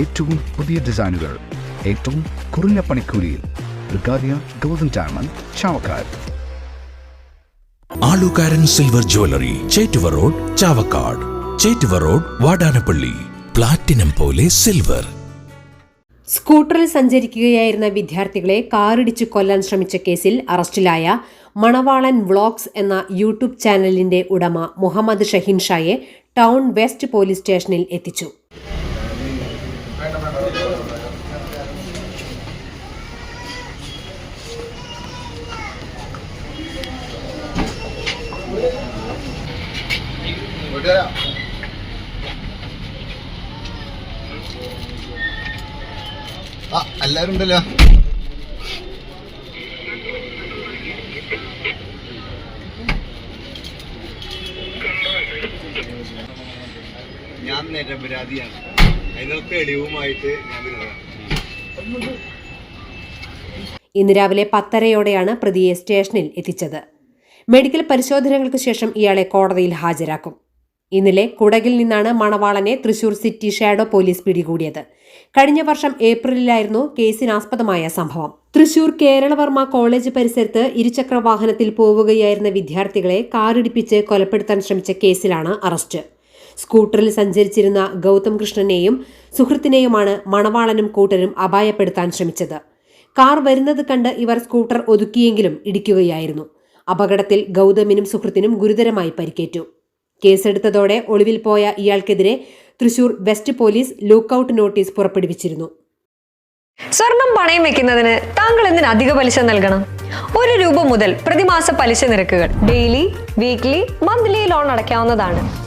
ഏറ്റവും പുതിയ ഡിസൈനുകൾ ഏറ്റവും കുറഞ്ഞ പണിക്കൂലിയിൽ ബ്രിഗാദിയ golden diamond Chavakkad. Alukkaran silver jewellery Chettuva road Chavakkad. Chettuva road Vadanappally. Platinum പോലെ സിൽവർ സ്കൂട്ടറിൽ സഞ്ചരിക്കുകയായിരുന്ന വിദ്യാർത്ഥികളെ കാറിടിച്ച് കൊല്ലാൻ ശ്രമിച്ച കേസിൽ അറസ്റ്റിലായ മണവാളൻ വ്ളോഗ്സ് എന്ന യൂട്യൂബ് ചാനലിന്റെ ഉടമ മുഹമ്മദ് ഷഹീൻ ഷായെ ടൗൺ വെസ്റ്റ് പോലീസ് സ്റ്റേഷനിൽ എത്തിച്ചു. എല്ലാരും ഉണ്ടല്ലോ. ഞാൻ നിരപരാധിയാണ്. തെളിവുമായിട്ട് ഞാൻ ഇന്ന് രാവിലെ പത്തരയോടെയാണ് പ്രതിയെ സ്റ്റേഷനിൽ എത്തിച്ചത്. മെഡിക്കൽ പരിശോധനകൾക്ക് ശേഷം ഇയാളെ കോടതിയിൽ ഹാജരാക്കും. ഇന്നലെ കുടകിൽ നിന്നാണ് മണവാളനെ തൃശൂർ സിറ്റി ഷാഡോ പോലീസ് പിടികൂടിയത്. കഴിഞ്ഞ വർഷം ഏപ്രിലിലായിരുന്നു കേസിനാസ്പദമായ സംഭവം. തൃശൂർ കേരളവർമ്മ കോളേജ് പരിസരത്ത് ഇരുചക്ര വാഹനത്തിൽ പോവുകയായിരുന്ന വിദ്യാർത്ഥികളെ കാറിടിപ്പിച്ച് കൊലപ്പെടുത്താൻ ശ്രമിച്ച കേസിലാണ് അറസ്റ്റ്. സ്കൂട്ടറിൽ സഞ്ചരിച്ചിരുന്ന ഗൗതം കൃഷ്ണനെയും സുഹൃത്തിനെയുമാണ് മണവാളനും കൂട്ടരും അപായപ്പെടുത്താൻ ശ്രമിച്ചത്. കാർ വരുന്നത് കണ്ട് ഇവർ സ്കൂട്ടർ ഒതുക്കിയെങ്കിലും ഇടിക്കുകയായിരുന്നു. അപകടത്തിൽ ഗൗതമിനും സുഹൃത്തിനും ഗുരുതരമായി പരിക്കേറ്റു. കേസെടുത്തതോടെ ഒളിവിൽ പോയ ഇയാൾക്കെതിരെ Thrissur west police lookout notice പുറപ്പെടുവിച്ചിരുന്നു. സ്വർണം പണയം വെക്കുന്നതിന് താങ്കൾ എന്തിന് അധിക പലിശ നൽകണം? ഒരു രൂപ മുതൽ പ്രതിമാസ പലിശ നിരക്കുകൾ ഡെയിലി വീക്ക്ലി മന്ത്ലി ലോൺ അടയ്ക്കാവുന്നതാണ്.